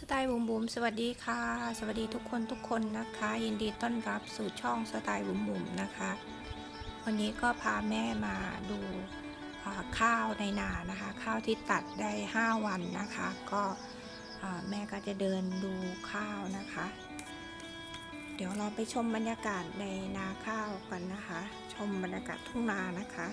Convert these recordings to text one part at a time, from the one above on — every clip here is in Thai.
สไตล์บุ๋มบุ๋มสวัสดีค่ะ สวัสดีทุกคนทุกคนนะคะ ยินดีต้อนรับสู่ช่องสไตล์บุ๋มบุ๋มนะคะ วันนี้ก็พาแม่มาดูข้าวในนานะคะ ข้าวที่ตัดได้ 5 วันนะคะ ก็แม่ก็จะเดินดูข้าวนะคะ เดี๋ยวเราไปชมบรรยากาศในนาข้าวกันนะคะ ชมบรรยากาศทุ่งนานะคะ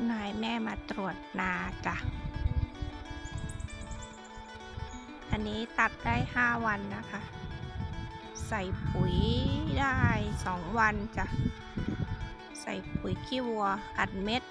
คุณนายแม่มาตรวจนาจ้ะ อันนี้ตัดได้ 5 วันนะคะ ใส่ปุ๋ยได้ 2 วันจ้ะ ใส่ปุ๋ยขี้วัวอัดเม็ด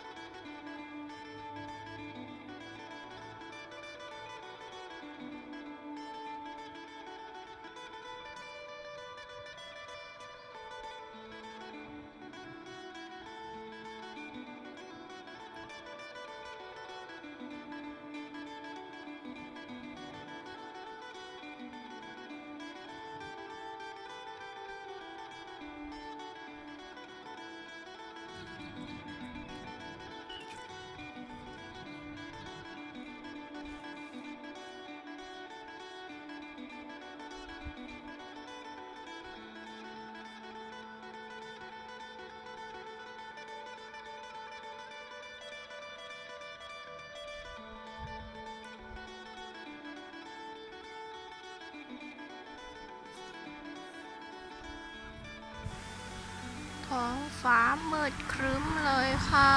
ท้องฟ้ามืดครึ้มเลยค่ะ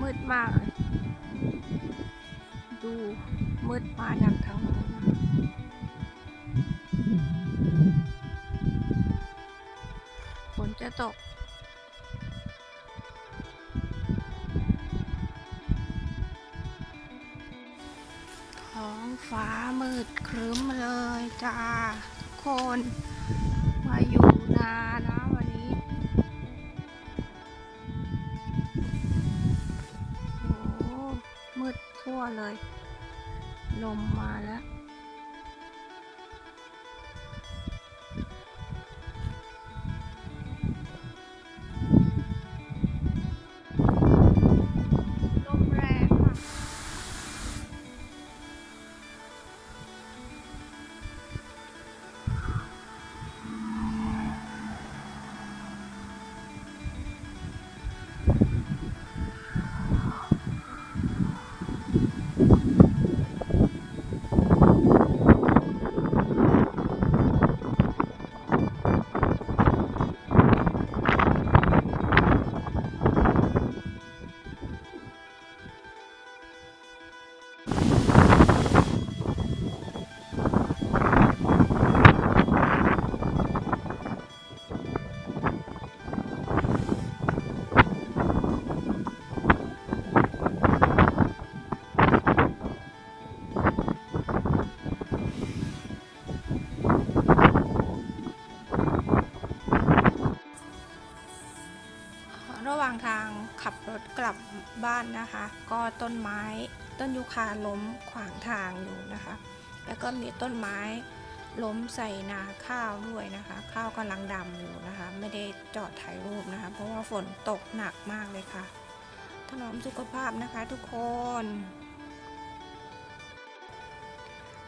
มืดมาก ดูมืดมาจากทางโน้นฝนจะตก ฟ้ามืดครึ้มเลยจ้าคนมาอยู่นานะวันนี้โอ้มืดทั่วเลย ลมมาแล้ว กลับบ้านนะคะ ก็ต้นไม้ต้นยูคาล้มขวางทางอยู่นะคะ แล้วก็มีต้นไม้ล้มใส่นาข้าวด้วยนะคะ ข้าวกำลังดำอยู่นะคะ ไม่ได้จอดถ่ายรูปนะคะ เพราะว่าฝนตกหนักมากเลยค่ะ ถนอมสุขภาพนะคะทุกคน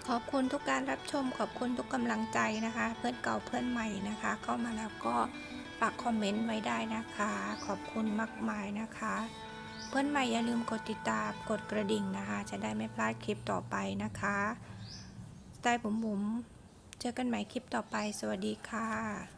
ขอบคุณทุกการรับชม ขอบคุณทุกกำลังใจนะคะ เพื่อนเก่าเพื่อนใหม่นะคะ เข้ามาแล้วก็ ฝากคอมเมนต์ไว้ได้นะคะ ขอบคุณมากมายนะคะ เพื่อนใหม่อย่าลืมกดติดตามกดกระดิ่งนะคะ จะได้ไม่พลาดคลิปต่อไปนะคะสไตล์ผมผมเจอกันใหม่คลิปต่อไป สวัสดีค่ะ